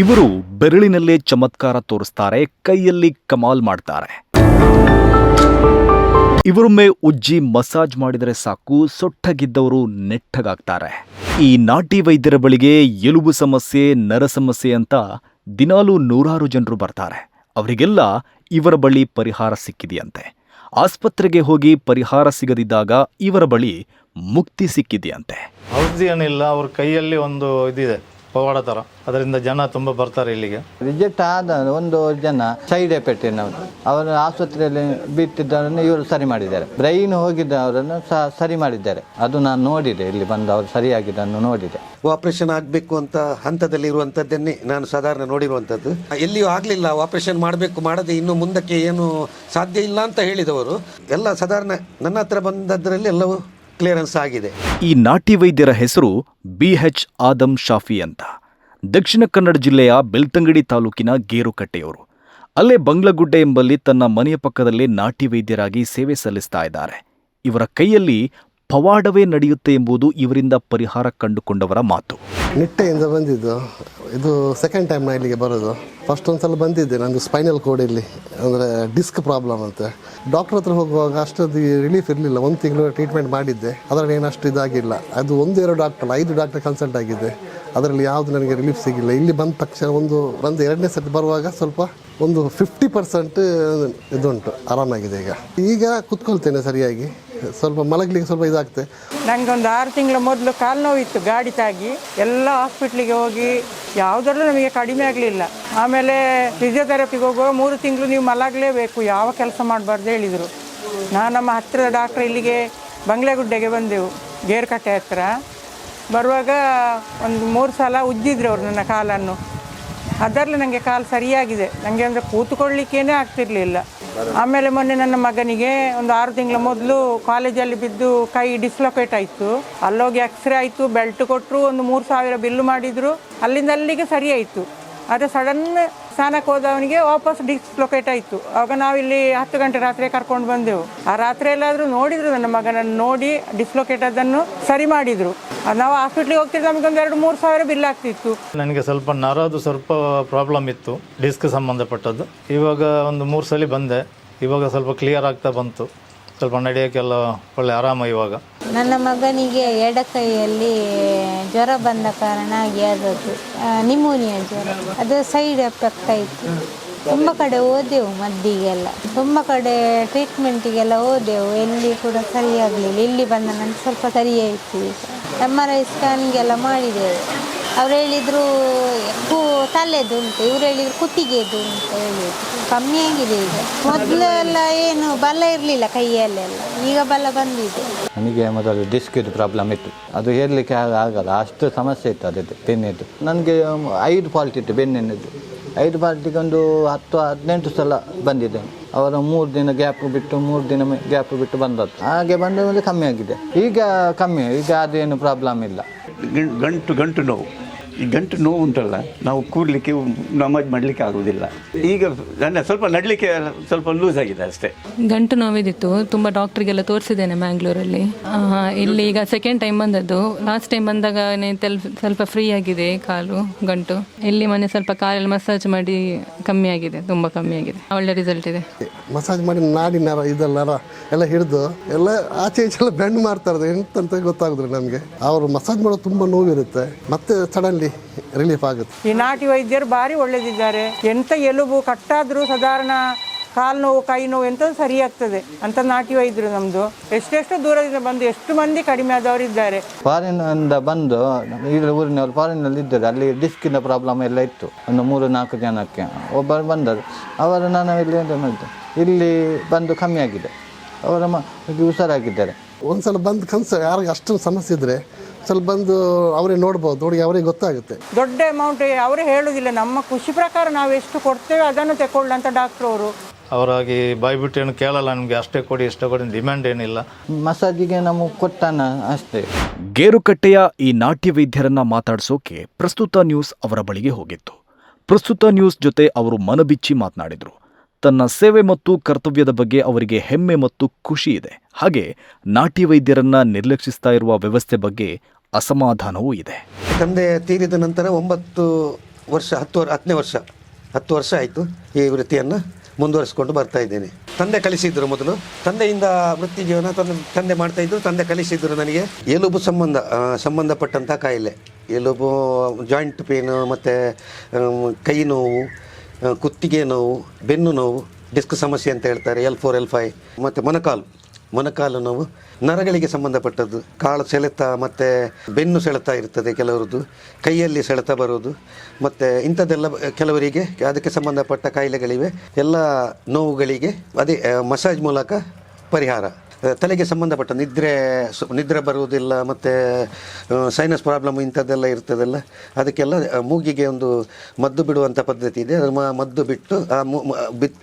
ಇವರು ಬೆರಳಿನಲ್ಲೇ ಚಮತ್ಕಾರ ತೋರಿಸ್ತಾರೆ, ಕೈಯಲ್ಲಿ ಕಮಾಲ್ ಮಾಡ್ತಾರೆ. ಇವರೊಮ್ಮೆ ಉಜ್ಜಿ ಮಸಾಜ್ ಮಾಡಿದರೆ ಸಾಕು, ಸೊಟ್ಟಗಿದ್ದವರು ನೆಟ್ಟಗಾಗ್ತಾರೆ. ಈ ನಾಟಿ ವೈದ್ಯರ ಬಳಿಗೆ ಎಲುಬು ಸಮಸ್ಯೆ, ನರ ಸಮಸ್ಯೆ ಅಂತ ದಿನಾಲೂ ನೂರಾರು ಜನರು ಬರ್ತಾರೆ. ಅವರಿಗೆಲ್ಲ ಇವರ ಬಳಿ ಪರಿಹಾರ ಸಿಕ್ಕಿದೆಯಂತೆ. ಆಸ್ಪತ್ರೆಗೆ ಹೋಗಿ ಪರಿಹಾರ ಸಿಗದಿದ್ದಾಗ ಇವರ ಬಳಿ ಮುಕ್ತಿ ಸಿಕ್ಕಿದೆಯಂತೆ. ಔಷಧಿ ಏನಿಲ್ಲ, ಅವ್ರ ಕೈಯಲ್ಲಿ ಒಂದು ಇದಿದೆ. ಪವಾಡ ಥರ ಅದರಿಂದ ಜನ ತುಂಬ ಬರ್ತಾರೆ ಇಲ್ಲಿಗೆ. ರಿಜೆಕ್ಟ್ ಆದ ಒಂದು ಜನ ಸೈಡ್ ಎಫೆಕ್ಟ್ ಅವರು. ಆಸ್ಪತ್ರೆಯಲ್ಲಿ ಬಿಟ್ಟಿದ್ದವರನ್ನು ಇವರು ಸರಿ ಮಾಡಿದ್ದಾರೆ. ಬ್ರೈನ್ ಹೋಗಿದ್ದವರನ್ನು ಅವರನ್ನು ಸರಿ ಮಾಡಿದ್ದಾರೆ. ಅದು ನಾನು ನೋಡಿದೆ. ಇಲ್ಲಿ ಬಂದು ಅವರು ಸರಿಯಾಗಿದ್ದನ್ನು ನೋಡಿದೆ. ಆಪರೇಷನ್ ಆಗಬೇಕು ಅಂತ ಹಂತದಲ್ಲಿ ಇರುವಂಥದ್ದನ್ನೇ ನಾನು ಸಾಧಾರಣ ನೋಡಿರುವಂಥದ್ದು ಎಲ್ಲಿಯೂ ಆಗಲಿಲ್ಲ. ಆಪರೇಷನ್ ಮಾಡಬೇಕು ಮಾಡದೆ ಇನ್ನು ಮುಂದಕ್ಕೆ ಏನು ಸಾಧ್ಯ ಇಲ್ಲ ಅಂತ ಹೇಳಿದವರು. ಎಲ್ಲ ಸಾಧಾರಣ ನನ್ನ ಹತ್ರ ಬಂದದ್ರಲ್ಲಿ ಎಲ್ಲವೂ ಕ್ಲಿಯರೆನ್ಸ್ ಆಗಿದೆ. ಈ ನಾಟಿ ವೈದ್ಯರ ಹೆಸರು ಬಿ ಎಚ್ ಆದಂ ಶಾಫಿ ಅಂತ. ದಕ್ಷಿಣ ಕನ್ನಡ ಜಿಲ್ಲೆಯ ಬೆಳ್ತಂಗಡಿ ತಾಲೂಕಿನ ಗೇರುಕಟ್ಟೆಯವರು. ಅಲ್ಲೇ ಬಂಗ್ಲಗುಡ್ಡೆ ಎಂಬಲ್ಲಿ ತನ್ನ ಮನೆಯ ಪಕ್ಕದಲ್ಲೇ ನಾಟಿ ವೈದ್ಯರಾಗಿ ಸೇವೆ ಸಲ್ಲಿಸ್ತಾ ಇದ್ದಾರೆ. ಇವರ ಕೈಯಲ್ಲಿ ಪವಾಡವೇ ನಡೆಯುತ್ತೆ ಎಂಬುದು ಇವರಿಂದ ಪರಿಹಾರ ಕಂಡುಕೊಂಡವರ ಮಾತು. ನಿಟ್ಟೆಯಿಂದ ಬಂದಿದ್ದು. ಇದು ಸೆಕೆಂಡ್ ಟೈಮ್ ನಾ ಇಲ್ಲಿಗೆ ಬರೋದು. ಫಸ್ಟ್ ಒಂದ್ಸಲ ಬಂದಿದ್ದೆ. ನಂದು ಸ್ಪೈನಲ್ ಕೋಡ್ ಇಲ್ಲಿ. ಅಂದರೆ ಡಿಸ್ಕ್ ಪ್ರಾಬ್ಲಮ್ ಅಂತ. ಡಾಕ್ಟರ್ ಹತ್ರ ಹೋಗುವಾಗ ಅಷ್ಟೊಂದು ರಿಲೀಫ್ ಇರಲಿಲ್ಲ. ಒಂದು ತಿಂಗಳು ಟ್ರೀಟ್ಮೆಂಟ್ ಮಾಡಿದ್ದೆ. ಅದರಲ್ಲಿ ಏನಷ್ಟು ಇದಾಗಿಲ್ಲ. ಅದು ಒಂದೆರಡು ಡಾಕ್ಟರ್ ಐದು ಡಾಕ್ಟರ್ ಕನ್ಸಲ್ಟ್ ಆಗಿದ್ದೆ. ಅದರಲ್ಲಿ ಯಾವುದು ನನಗೆ ರಿಲೀಫ್ ಸಿಗಿಲ್ಲ ಇಲ್ಲಿ ಬಂದ ತಕ್ಷಣ ಒಂದು ಒಂದು ಎರಡನೇ ಸರ್ತಿ ಬರುವಾಗ ಸ್ವಲ್ಪ ಒಂದು ಫಿಫ್ಟಿ ಪರ್ಸೆಂಟ್ ಇದುಂಟು, ಆರಾಮಾಗಿದೆ ಈಗ. ಈಗ ಕುತ್ಕೊಳ್ತೇನೆ ಸರಿಯಾಗಿ. ಸ್ವಲ್ಪ ಮಲಗಲಿಕ್ಕೆ ಸ್ವಲ್ಪ ಇದಾಗ್ತದೆ ಒಂದು ಆರು ತಿಂಗಳ ಮೊದಲು ಕಾಲು ನೋವಿತ್ತು ಗಾಡಿ ತಾಗಿ. ಎಲ್ಲ ಹಾಸ್ಪಿಟ್ಲಿಗೆ ಹೋಗಿ ಯಾವುದರಲ್ಲೂ ನಮಗೆ ಕಡಿಮೆ ಆಗಲಿಲ್ಲ. ಆಮೇಲೆ ಫಿಸಿಯೋಥೆರಪಿಗೆ ಹೋಗುವ ಮೂರು ತಿಂಗಳು ನೀವು ಮಲಗಲೇಬೇಕು, ಯಾವ ಕೆಲಸ ಮಾಡಬಾರ್ದು ಹೇಳಿದರು. ನಾನು ನಮ್ಮ ಹತ್ತಿರದ ಡಾಕ್ಟ್ರ್ ಇಲ್ಲಿಗೆ ಬಂಗ್ಲೆಗುಡ್ಡೆಗೆ ಬಂದೆವು, ಗೇರ್ಕಟ್ಟೆ ಹತ್ರ. ಬರುವಾಗ ಒಂದು ಮೂರು ಸಲ ಉಜ್ಜಿದ್ರು ಅವರು ನನ್ನ ಕಾಲನ್ನು. ಅದರಲ್ಲಿ ನನಗೆ ಕಾಲು ಸರಿಯಾಗಿದೆ. ನನಗೆ ಅಂದರೆ ಕೂತ್ಕೊಳ್ಳಿಕ್ಕೇನೆ ಆಗ್ತಿರಲಿಲ್ಲ. ಆಮೇಲೆ ಮೊನ್ನೆ ನನ್ನ ಮಗನಿಗೆ ಒಂದು ಆರು ತಿಂಗಳ ಮೊದಲು ಕಾಲೇಜಲ್ಲಿ ಬಿದ್ದು ಕೈ ಡಿಸ್ಲೊಕೇಟ್ ಆಯಿತು. ಅಲ್ಲೋಗಿ ಎಕ್ಸ್ರೇ ಆಯಿತು, ಬೆಲ್ಟ್ ಕೊಟ್ಟರು ಒಂದು ಮೂರು ಸಾವಿರ ಬಿಲ್ಲು ಮಾಡಿದರು. ಅಲ್ಲಿಂದ ಅಲ್ಲಿಗೆ ಸರಿ ಆದರೆ ಸಡನ್ ಸ್ನಾನಕ್ಕೆ ಹೋದವನಿಗೆ ವಾಪಸ್ ಡಿಸ್ಲೊಕೇಟ್ ಆಯಿತು. ನಾವು ನಾವಿಲ್ಲಿ ಹತ್ತು ಗಂಟೆ ರಾತ್ರಿ ಕರ್ಕೊಂಡು ಬಂದೆವು. ಆ ರಾತ್ರಿ ಎಲ್ಲಾದರೂ ನೋಡಿದ್ರು ನನ್ನ ಮಗನನ್ನು ನೋಡಿ ಡಿಸ್ಲೊಕೇಟ್ ಅದನ್ನು ಸರಿ ಮಾಡಿದರು. ನಾವು ಹಾಸ್ಪಿಟ್ಲಿಗೆ ಹೋಗ್ತಿದ್ರೆ ನಮಗೊಂದು ಎರಡು ಮೂರು ಸಾವಿರ ಬಿಲ್ ಆಗ್ತಿತ್ತು. ನನಗೆ ಸ್ವಲ್ಪ ನರದು ಸ್ವಲ್ಪ ಪ್ರಾಬ್ಲಮ್ ಇತ್ತು ಡಿಸ್ಕ್ ಸಂಬಂಧಪಟ್ಟದ್ದು. ಇವಾಗ ಒಂದು ಮೂರು ಸಲ ಬಂದೆ. ಇವಾಗ ಸ್ವಲ್ಪ ಕ್ಲಿಯರ್ ಆಗ್ತಾ ಬಂತು. ಸ್ವಲ್ಪ ನಡೆಯೋಕ್ಕೆಲ್ಲ ಒಳ್ಳೆ ಆರಾಮ ಇವಾಗ. ನನ್ನ ಮಗನಿಗೆ ಎಡ ಕೈಯಲ್ಲಿ ಜ್ವರ ಬಂದ ಕಾರಣ ಆದದ್ದು ನಿಮೋನಿಯಾ ಜ್ವರ. ಅದು ಸೈಡ್ ಎಫೆಕ್ಟ್ ಆಯಿತು. ತುಂಬ ಕಡೆ ಹೋದೆವು ಮದ್ದಿಗೆಲ್ಲ. ತುಂಬ ಕಡೆ ಟ್ರೀಟ್ಮೆಂಟಿಗೆಲ್ಲ ಹೋದೆವು ಎಲ್ಲಿ ಕೂಡ ಸರಿಯಾಗಲಿಲ್ಲ. ಇಲ್ಲಿ ಬಂದ ನಂತರ ಸ್ವಲ್ಪ ಸರಿಯಾಯಿತು ಎಂ ಆರ್ ಐ ಸ್ಕ್ಯಾನಿಂಗ್ ಮಾಡಿದೆವು ಅವ್ರು ಹೇಳಿದರು ಕೂ ತಲೆದು ಉಂಟು ಇವ್ರು ಹೇಳಿದ್ರು ಕುತ್ತಿಗೆದು ಅಂತ ಹೇಳಿದ್ರು. ಕಮ್ಮಿ ಆಗಿದೆ ಈಗ. ಮೊದಲು ಎಲ್ಲ ಏನು ಬಲ ಇರಲಿಲ್ಲ ಕೈಯಲ್ಲೆಲ್ಲ. ಈಗ ಬಲ ಬಂದಿದೆ. ನನಗೆ ಮೊದಲು ಡಿಸ್ಕಿದು ಪ್ರಾಬ್ಲಮ್ ಇತ್ತು. ಅದು ಹೇರ್ಲಿಕ್ಕೆ ಆಗಲ್ಲ. ಅಷ್ಟು ಸಮಸ್ಯೆ ಇತ್ತು ಅದದ್ದು ಬೆನ್ನಿದ್ದು. ನನಗೆ ಐದು ಫಾಲ್ಟ್ ಇತ್ತು ಬೆನ್ನಿನದ್ದು ಐದು ಫಾಲ್ಟಿಗೆ ಒಂದು ಹತ್ತು ಹದಿನೆಂಟು ಸಲ ಬಂದಿದ್ದೇನೆ ಅವರ ಮೂರು ದಿನ ಗ್ಯಾಪ್ ಬಿಟ್ಟು ಮೂರು ದಿನ ಗ್ಯಾಪ್ ಬಿಟ್ಟು ಬಂದದ್ದು. ಹಾಗೆ ಬಂದ ಮೇಲೆ ಕಮ್ಮಿ ಆಗಿದೆ. ಈಗ ಕಮ್ಮಿ ಈಗ ಅದೇನು ಪ್ರಾಬ್ಲಮ್ ಇಲ್ಲ. ಗಂಟು ಗಂಟು ನೋವು. ಈ ಗಂಟು ನೋವು ಉಂಟಲ್ಲ ನಾವು ಕೂಡಲಿಕ್ಕೆ ನಮಾಜ್ ಮಾಡಲಿಕ್ಕೆ ಆಗುವುದಿಲ್ಲ. ಈಗ ನನ್ನ ಸ್ವಲ್ಪ ನಡಲಿಕ್ಕೆ ಸ್ವಲ್ಪ ಲೂಸ್ ಆಗಿದೆ ಅಷ್ಟೇ. ಗಂಟು ನೋವಿದಿತ್ತು ತುಂಬ ಡಾಕ್ಟ್ರಿಗೆಲ್ಲ ತೋರಿಸಿದ್ದೇನೆ ಮ್ಯಾಂಗ್ಳೂರಲ್ಲಿ ಇಲ್ಲಿ ಈಗ ಸೆಕೆಂಡ್ ಟೈಮ್ ಬಂದದ್ದು. ಲಾಸ್ಟ್ ಟೈಮ್ ಬಂದಾಗ ತೆಲ್ ಸ್ವಲ್ಪ ಫ್ರೀ ಆಗಿದೆ ಕಾಲು ಗಂಟು. ಇಲ್ಲಿ ಮನೆ ಸ್ವಲ್ಪ ಕಾಲಲ್ಲಿ ಮಸಾಜ್ ಮಾಡಿ ಕಮ್ಮಿ ಆಗಿದೆ ತುಂಬ ಕಮ್ಮಿ ಆಗಿದೆ. ಒಳ್ಳೆ ರಿಸಲ್ಟ್ ಇದೆ. ಮಸಾಜ್ ಮಾಡಿ ನಾಡಿ ನರ ಇದೆಲ್ಲ ನರ ಎಲ್ಲ ಹಿಡಿದು ಎಲ್ಲ ಆಚೆ ಈಚೆ ಎಲ್ಲ ಬೆಂಡ್ ಮಾಡ್ತಾರೆ ಎಂತಂತ ಗೊತ್ತಾಗುದಿಲ್ಲ ನಮಗೆ. ಅವರು ಮಸಾಜ್ ಮಾಡೋದು ತುಂಬ ನೋವಿರುತ್ತೆ. ಮತ್ತೆ ಸಡನ್ಲಿ ರಿಲೀಫ್ ಆಗುತ್ತೆ. ಈ ನಾಟಿ ವೈದ್ಯರು ಭಾರಿ ಒಳ್ಳೆದಿದ್ದಾರೆ. ಎಂತ ಎಲುಬು ಕಟ್ಟಾದರೂ ಸಾಧಾರಣ ಕಾಲು ನೋವು ಕೈ ನೋವು ಎಂತ ಸರಿ ಆಗ್ತದೆ ಅಂತ ನಾಟಿ ವೈದ್ಯರು ನಮ್ಮದು ಎಷ್ಟೆಷ್ಟು ದೂರದಿಂದ ಬಂದು ಎಷ್ಟು ಮಂದಿ ಕಡಿಮೆ ಆದವರು ಇದ್ದಾರೆ. ಫಾರಿನಿಂದ ಬಂದು ಇಲ್ಲಿ ಊರಿನವರು ಫಾರಿನಲ್ಲಿ ಇದ್ದಾರೆ. ಅಲ್ಲಿ ಡಿಸ್ಕಿನ ಪ್ರಾಬ್ಲಮ್ ಎಲ್ಲ ಇತ್ತು. ಒಂದು ಮೂರು ನಾಲ್ಕು ಜನಕ್ಕೆ. ಒಬ್ಬರು ಬಂದರು ಅವರು ನಾನು ಇಲ್ಲಿ ಎಂತ ಮಾಡಿದ್ದೆ? ಇಲ್ಲಿ ಬಂದು ಕಮ್ಮಿ ಆಗಿದೆ. ಅವರ ಮ ಹುಷಾರಾಗಿದ್ದಾರೆ. ಒಂದ್ಸಲ ಬಂದು ಕನಸು ಯಾರಿಗೆ ಅಷ್ಟು ಸಮಸ್ಯೆ ಇದ್ರೆ ಸ್ವಲ್ಪ ಬಂದು ಅವರೇ ನೋಡ್ಬೋದು ನೋಡಿ ಅವರಿಗೆ ಗೊತ್ತಾಗುತ್ತೆ. ದೊಡ್ಡ ಅಮೌಂಟ್ ಅವರೇ ಹೇಳುವುದಿಲ್ಲ ನಮ್ಮ ಖುಷಿ ಪ್ರಕಾರ ನಾವು ಎಷ್ಟು ಕೊಡ್ತೇವೆ ಅದನ್ನು ತಗೊಳ್ಳ ಅಂತ ಡಾಕ್ಟ್ರು ಅವರು. ಅವರಾಗಿ ಬಾಯ್ಬಿಟ್ಟು ಏನು ಕೇಳಲ್ಲ ನಮಗೆ ಅಷ್ಟೇ ಕೊಡಿ ಇಷ್ಟೇ ಕೊಡಿ ಡಿಮ್ಯಾಂಡ್ ಏನಿಲ್ಲ. ಮಸಾಜಿಗೆ ನಮಗೆ ಕೊಟ್ಟಾನ ಅಷ್ಟೇ. ಗೇರುಕಟ್ಟೆಯ ಈ ನಾಟ್ಯ ವೈದ್ಯರನ್ನ ಮಾತಾಡಿಸೋಕೆ ಪ್ರಸ್ತುತ ನ್ಯೂಸ್ ಅವರ ಬಳಿಗೆ ಹೋಗಿತ್ತು. ಪ್ರಸ್ತುತ ನ್ಯೂಸ್ ಜೊತೆ ಅವರು ಮನಬಿಚ್ಚಿ ಮಾತನಾಡಿದರು. ತನ್ನ ಸೇವೆ ಮತ್ತು ಕರ್ತವ್ಯದ ಬಗ್ಗೆ ಅವರಿಗೆ ಹೆಮ್ಮೆ ಮತ್ತು ಖುಷಿ ಇದೆ. ಹಾಗೆ ನಾಟಿ ವೈದ್ಯರನ್ನ ನಿರ್ಲಕ್ಷಿಸ್ತಾ ಇರುವ ವ್ಯವಸ್ಥೆ ಬಗ್ಗೆ ಅಸಮಾಧಾನವೂ ಇದೆ. ತಂದೆ ತೀರಿದ ನಂತರ ಒಂಬತ್ತು ವರ್ಷ, ಹತ್ತು ಹತ್ತನೇ ವರ್ಷ, ಹತ್ತು ವರ್ಷ ಆಯಿತು ಈ ವೃತ್ತಿಯನ್ನು ಮುಂದುವರಿಸಿಕೊಂಡು ಬರ್ತಾ ಇದ್ದೇನೆ. ತಂದೆ ಕಲಿಸಿದ್ರು ಮೊದಲು. ತಂದೆಯಿಂದ ವೃತ್ತಿ ಜೀವನ ತಂದೆ ತಂದೆ ಮಾಡ್ತಾ ಇದ್ರು, ತಂದೆ ಕಲಿಸಿದ್ರು ನನಗೆ. ಎಲುಬು ಸಂಬಂಧ ಸಂಬಂಧಪಟ್ಟಂಥ ಕಾಯಿಲೆ. ಎಲುಬು ಜಾಯಿಂಟ್ ಪೇನು ಮತ್ತು ಕೈ ನೋವು ಕುತ್ತಿಗೆ ನೋವು, ಬೆನ್ನು ನೋವು, ಡಿಸ್ಕ್ ಸಮಸ್ಯೆ ಅಂತ ಹೇಳ್ತಾರೆ, ಎಲ್ ಫೋರ್, ಎಲ್ ಫೈ ಮತ್ತು ಮೊನಕಾಲು ಮೊನಕಾಲು ನೋವು. ನರಗಳಿಗೆ ಸಂಬಂಧಪಟ್ಟದ್ದು. ಕಾಳು ಸೆಳೆತ, ಮತ್ತು ಬೆನ್ನು ಸೆಳೆತ ಇರ್ತದೆ ಕೆಲವರದ್ದು. ಕೈಯಲ್ಲಿ ಸೆಳೆತ ಬರೋದು ಮತ್ತು ಇಂಥದ್ದೆಲ್ಲ ಕೆಲವರಿಗೆ ಅದಕ್ಕೆ ಸಂಬಂಧಪಟ್ಟ ಕಾಯಿಲೆಗಳಿವೆ. ಎಲ್ಲ ನೋವುಗಳಿಗೆ ಅದೇ ಮಸಾಜ್ ಮೂಲಕ ಪರಿಹಾರ. ತಲೆಗೆ ಸಂಬಂಧಪಟ್ಟ ನಿದ್ರೆ ನಿದ್ರೆ ಬರುವುದಿಲ್ಲ ಮತ್ತು ಸೈನಸ್ ಪ್ರಾಬ್ಲಮ್ ಇಂಥದ್ದೆಲ್ಲ ಇರ್ತದಲ್ಲ. ಅದಕ್ಕೆಲ್ಲ ಮೂಗಿಗೆ ಒಂದು ಮದ್ದು ಬಿಡುವಂಥ ಪದ್ಧತಿ ಇದೆ. ಅದು ಮ- ಮದ್ದು ಬಿಟ್ಟು ಆ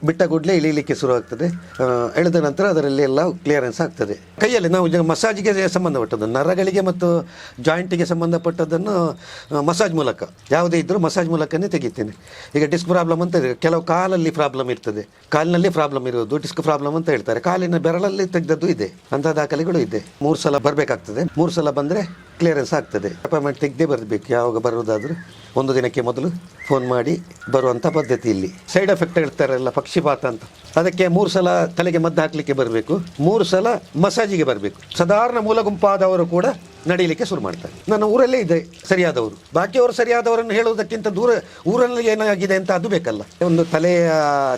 ಬಿಟ್ಟ ಕೂಡಲೇ ಇಳಿಲಿಕ್ಕೆ ಶುರುವಾಗ್ತದೆ. ಆಗ್ತದೆ ಎಳೆದ ನಂತರ ಅದರಲ್ಲಿ ಎಲ್ಲ ಕ್ಲಿಯರೆನ್ಸ್ ಆಗ್ತದೆ. ಕೈಯಲ್ಲಿ ನಾವು ಮಸಾಜಿಗೆ ಸಂಬಂಧಪಟ್ಟದ್ದು ನರಗಳಿಗೆ ಮತ್ತು ಜಾಯಿಂಟಿಗೆ ಸಂಬಂಧಪಟ್ಟದ್ದನ್ನು ಆ, ಮಸಾಜ್ ಮೂಲಕ. ಯಾವುದೇ ಇದ್ದರೂ ಮಸಾಜ್ ಮೂಲಕನೇ ತೆಗಿತೇನೆ. ಈಗ ಡಿಸ್ಕ್ ಪ್ರಾಬ್ಲಮ್ ಅಂತ ಕೆಲವು ಕಾಲಲ್ಲಿ ಪ್ರಾಬ್ಲಮ್ ಇರ್ತದೆ. ಕಾಲಿನಲ್ಲಿ ಪ್ರಾಬ್ಲಮ್ ಇರೋದು ಡಿಸ್ಕ್ ಪ್ರಾಬ್ಲಮ್ ಅಂತ ಹೇಳ್ತಾರೆ. ಕಾಲಿನ ಬೆರಳಲ್ಲಿ ತೆಗೆದದ್ದು ಇದೆ. ಅಂಥ ದಾಖಲೆಗಳು ಇದೆ. ಮೂರು ಸಲ ಬರಬೇಕಾಗ್ತದೆ. ಮೂರು ಸಲ ಬಂದರೆ ಕ್ಲಿಯರೆನ್ಸ್ ಆಗ್ತದೆ. ಅಪಾಯಿಂಟ್ಮೆಂಟ್ ತೆಗೆದೇ ಬರಬೇಕು. ಯಾವಾಗ ಬರುವುದಾದರೂ ಒಂದು ದಿನಕ್ಕೆ ಮೊದಲು ಫೋನ್ ಮಾಡಿ ಬರುವಂಥ ಪದ್ಧತಿ ಇಲ್ಲಿ. ಸೈಡ್ ಎಫೆಕ್ಟ್ ಹೇಳ್ತಾರಲ್ಲ ಪಕ್ಷಿಪಾತ ಅಂತ. ಅದಕ್ಕೆ ಮೂರು ಸಲ ತಲೆಗೆ ಮದ್ದು ಹಾಕಲಿಕ್ಕೆ ಬರಬೇಕು. ಮೂರು ಸಲ ಮಸಾಜಿಗೆ ಬರಬೇಕು. ಸಾಧಾರಣ ಮೂಲ ಗುಂಪಾದವರು ಕೂಡ ನಡೀಲಿಕ್ಕೆ ಶುರು ಮಾಡ್ತಾರೆ. ನನ್ನ ಊರಲ್ಲೇ ಇದೆ ಸರಿಯಾದವರು. ಬಾಕಿಯವರು ಸರಿಯಾದವರನ್ನು ಹೇಳುವುದಕ್ಕಿಂತ ದೂರ ಊರಲ್ಲಿ ಏನಾಗಿದೆ ಅಂತ ಅದು ಬೇಕಲ್ಲ. ಒಂದು ತಲೆಯ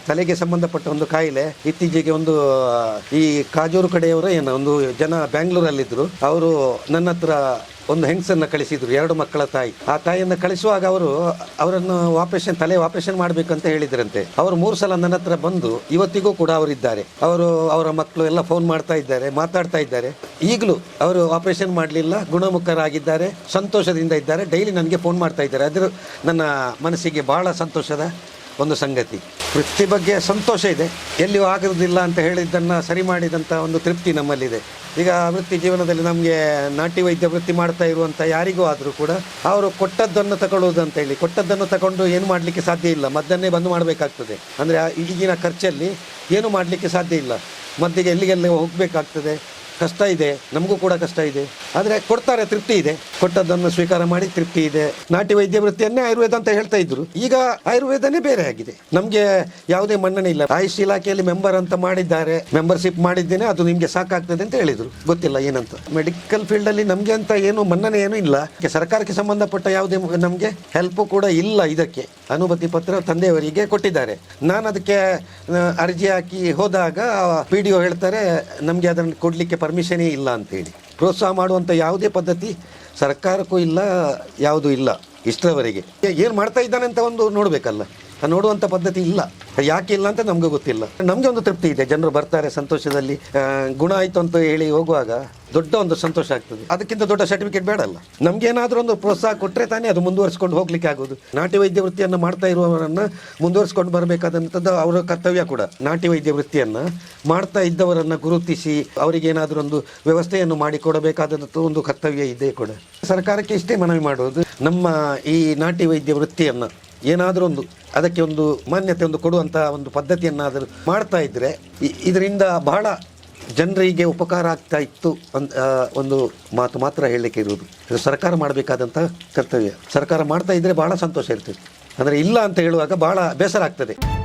ತಲೆಗೆ ಸಂಬಂಧಪಟ್ಟ ಒಂದು ಕಾಯಿಲೆ, ಇತ್ತೀಚೆಗೆ ಒಂದು ಈ ಕಾಜೂರು ಕಡೆಯವರು ಏನೋ, ಒಂದು ಜನ ಬ್ಯಾಂಗ್ಳೂರಲ್ಲಿದ್ದರು ಅವರು ನನ್ನ ಹತ್ರ ಒಂದು ಹೆಂಗಸನ್ನು ಕಳಿಸಿದ್ರು, ಎರಡು ಮಕ್ಕಳ ತಾಯಿ. ಆ ತಾಯಿಯನ್ನು ಕಳಿಸುವಾಗ ಅವರು ಅವರನ್ನು ಆಪರೇಷನ್ ತಲೆ ಆಪರೇಷನ್ ಮಾಡಬೇಕಂತ ಹೇಳಿದ್ರಂತೆ. ಅವರು ಮೂರು ಸಲ ನನ್ನ ಹತ್ರ ಬಂದು ಇವತ್ತಿಗೂ ಕೂಡ ಅವರಿದ್ದಾರೆ ಅವರು ಅವರ ಮಕ್ಕಳು ಎಲ್ಲ ಫೋನ್ ಮಾಡ್ತಾ ಇದ್ದಾರೆ, ಮಾತಾಡ್ತಾ ಇದ್ದಾರೆ. ಈಗಲೂ ಅವರು ಆಪರೇಷನ್ ಮಾಡಲಿಲ್ಲ, ಗುಣಮುಖರಾಗಿದ್ದಾರೆ, ಸಂತೋಷದಿಂದ ಇದ್ದಾರೆ. ಡೈಲಿ ನನಗೆ ಫೋನ್ ಮಾಡ್ತಾ ಇದ್ದಾರೆ. ಅದರ ನನ್ನ ಮನಸ್ಸಿಗೆ ಬಹಳ ಸಂತೋಷದ ಒಂದು ಸಂಗತಿ. ವೃತ್ತಿ ಬಗ್ಗೆ ಸಂತೋಷ ಇದೆ. ಎಲ್ಲಿಯೂ ಆಗುವುದಿಲ್ಲ ಅಂತ ಹೇಳಿದ್ದನ್ನು ಸರಿ ಮಾಡಿದಂಥ ಒಂದು ತೃಪ್ತಿ ನಮ್ಮಲ್ಲಿದೆ. ಈಗ ವೃತ್ತಿ ಜೀವನದಲ್ಲಿ ನಮಗೆ ನಾಟಿ ವೈದ್ಯ ವೃತ್ತಿ ಮಾಡ್ತಾ ಇರುವಂಥ ಯಾರಿಗೂ ಆದರೂ ಕೂಡ ಅವರು ಕೊಟ್ಟದ್ದನ್ನು ತಗೊಳ್ಳುವುದು ಅಂತ ಹೇಳಿ, ಕೊಟ್ಟದ್ದನ್ನು ತಗೊಂಡು ಏನು ಮಾಡಲಿಕ್ಕೆ ಸಾಧ್ಯ ಇಲ್ಲ. ಮದ್ದನ್ನೇ ಬಂದು ಮಾಡಬೇಕಾಗ್ತದೆ. ಅಂದರೆ ಈಗಿನ ಖರ್ಚಲ್ಲಿ ಏನು ಮಾಡಲಿಕ್ಕೆ ಸಾಧ್ಯ ಇಲ್ಲ. ಮದ್ದಿಗೆ ಎಲ್ಲಿಗೆಲ್ಲ ಹೋಗಬೇಕಾಗ್ತದೆ? ಕಷ್ಟ ಇದೆ, ನಮಗೂ ಕೂಡ ಕಷ್ಟ ಇದೆ. ಆದರೆ ಕೊಡ್ತಾರೆ, ತೃಪ್ತಿ ಇದೆ. ಕೊಟ್ಟದ್ದನ್ನು ಸ್ವೀಕಾರ ಮಾಡಿ ತೃಪ್ತಿ ಇದೆ. ನಾಟಿ ವೈದ್ಯ ವೃತ್ತಿಯನ್ನೇ ಆಯುರ್ವೇದ ಅಂತ ಹೇಳ್ತಾ ಇದ್ರು. ಈಗ ಆಯುರ್ವೇದನೇ ಬೇರೆ ಆಗಿದೆ. ನಮಗೆ ಯಾವುದೇ ಮನ್ನಣೆ ಇಲ್ಲ. ಆಯುಷ್ ಇಲಾಖೆಯಲ್ಲಿ ಮೆಂಬರ್ ಅಂತ ಮಾಡಿದ್ದಾರೆ. ಮೆಂಬರ್ಶಿಪ್ ಮಾಡಿದ್ದೇನೆ, ಅದು ನಿಮಗೆ ಸಾಕಾಗ್ತದೆ ಅಂತ ಹೇಳಿದರು. ಗೊತ್ತಿಲ್ಲ ಏನಂತ. ಮೆಡಿಕಲ್ ಫೀಲ್ಡ್ ಅಲ್ಲಿ ನಮಗೆ ಅಂತ ಏನು ಮನ್ನಣೆ ಏನು ಇಲ್ಲ. ಸರ್ಕಾರಕ್ಕೆ ಸಂಬಂಧಪಟ್ಟ ಯಾವುದೇ ನಮಗೆ ಹೆಲ್ಪ್ ಕೂಡ ಇಲ್ಲ ಇದಕ್ಕೆ. ಅನುಮತಿ ಪತ್ರ ತಂದೆಯವರಿಗೆ ಕೊಟ್ಟಿದ್ದಾರೆ. ನಾನು ಅದಕ್ಕೆ ಅರ್ಜಿ ಹಾಕಿ ಹೋದಾಗ ಪಿ ಡಿ ಒ ಹೇಳ್ತಾರೆ, ನಮಗೆ ಅದನ್ನು ಕೊಡಲಿಕ್ಕೆ ಪರ್ಮಿಷನೇ ಇಲ್ಲ ಅಂತೇಳಿ ಪ್ರೋತ್ಸಾಹ ಮಾಡುವಂಥ ಯಾವುದೇ ಪದ್ಧತಿ ಸರ್ಕಾರಕ್ಕೂ ಇಲ್ಲ, ಯಾವುದೂ ಇಲ್ಲ ಇಷ್ಟರವರೆಗೆ. ಏನು ಮಾಡ್ತಾ ಇದ್ದಾನೆ ಅಂತ ಒಂದು ನೋಡಬೇಕಲ್ಲ. ನೋಡುವಂಥ ಪದ್ಧತಿ ಇಲ್ಲ. ಯಾಕೆ ಇಲ್ಲ ಅಂತ ನಮಗೆ ಗೊತ್ತಿಲ್ಲ. ನಮಗೆ ಒಂದು ತೃಪ್ತಿ ಇದೆ. ಜನರು ಬರ್ತಾರೆ ಸಂತೋಷದಲ್ಲಿ. ಗುಣ ಆಯಿತು ಅಂತ ಹೇಳಿ ಹೋಗುವಾಗ ದೊಡ್ಡ ಒಂದು ಸಂತೋಷ ಆಗ್ತದೆ. ಅದಕ್ಕಿಂತ ದೊಡ್ಡ ಸರ್ಟಿಫಿಕೇಟ್ ಬೇಡಲ್ಲ ನಮಗೇನಾದರೂ ಒಂದು ಪ್ರೋತ್ಸಾಹ ಕೊಟ್ಟರೆ ತಾನೇ ಅದು ಮುಂದುವರಿಸ್ಕೊಂಡು ಹೋಗ್ಲಿಕ್ಕೆ ಆಗೋದು. ನಾಟಿ ವೈದ್ಯ ವೃತ್ತಿಯನ್ನು ಮಾಡ್ತಾ ಇರುವವರನ್ನ ಮುಂದುವರಿಸ್ಕೊಂಡು ಬರಬೇಕಾದಂಥದ್ದು ಅವರ ಕರ್ತವ್ಯ ಕೂಡ. ನಾಟಿ ವೈದ್ಯ ವೃತ್ತಿಯನ್ನು ಮಾಡ್ತಾ ಇದ್ದವರನ್ನ ಗುರುತಿಸಿ ಅವರಿಗೆ ಏನಾದರೂ ಒಂದು ವ್ಯವಸ್ಥೆಯನ್ನು ಮಾಡಿಕೊಡಬೇಕಾದಂಥ ಒಂದು ಕರ್ತವ್ಯ ಇದೆ ಕೂಡ. ಸರ್ಕಾರಕ್ಕೆ ಇಷ್ಟೇ ಮನವಿ ಮಾಡೋದು, ನಮ್ಮ ಈ ನಾಟಿ ವೈದ್ಯ ವೃತ್ತಿಯನ್ನು ಏನಾದರೂ ಒಂದು ಅದಕ್ಕೆ ಒಂದು ಮಾನ್ಯತೆ ಒಂದು ಕೊಡುವಂತಹ ಒಂದು ಪದ್ಧತಿಯನ್ನಾದರೂ ಮಾಡ್ತಾ ಇದ್ದರೆ ಇದರಿಂದ ಬಹಳ ಜನರಿಗೆ ಉಪಕಾರ ಆಗ್ತಾ ಇತ್ತು ಅಂತ ಒಂದು ಮಾತು ಮಾತ್ರ ಹೇಳಲಿಕ್ಕೆ ಇರುವುದು. ಇದು ಸರ್ಕಾರ ಮಾಡಬೇಕಾದಂಥ ಕರ್ತವ್ಯ. ಸರ್ಕಾರ ಮಾಡ್ತಾ ಇದ್ದರೆ ಬಹಳ ಸಂತೋಷ ಇರ್ತದೆ. ಅಂದರೆ ಇಲ್ಲ ಅಂತ ಹೇಳುವಾಗ ಬಹಳ ಬೇಸರ ಆಗ್ತದೆ.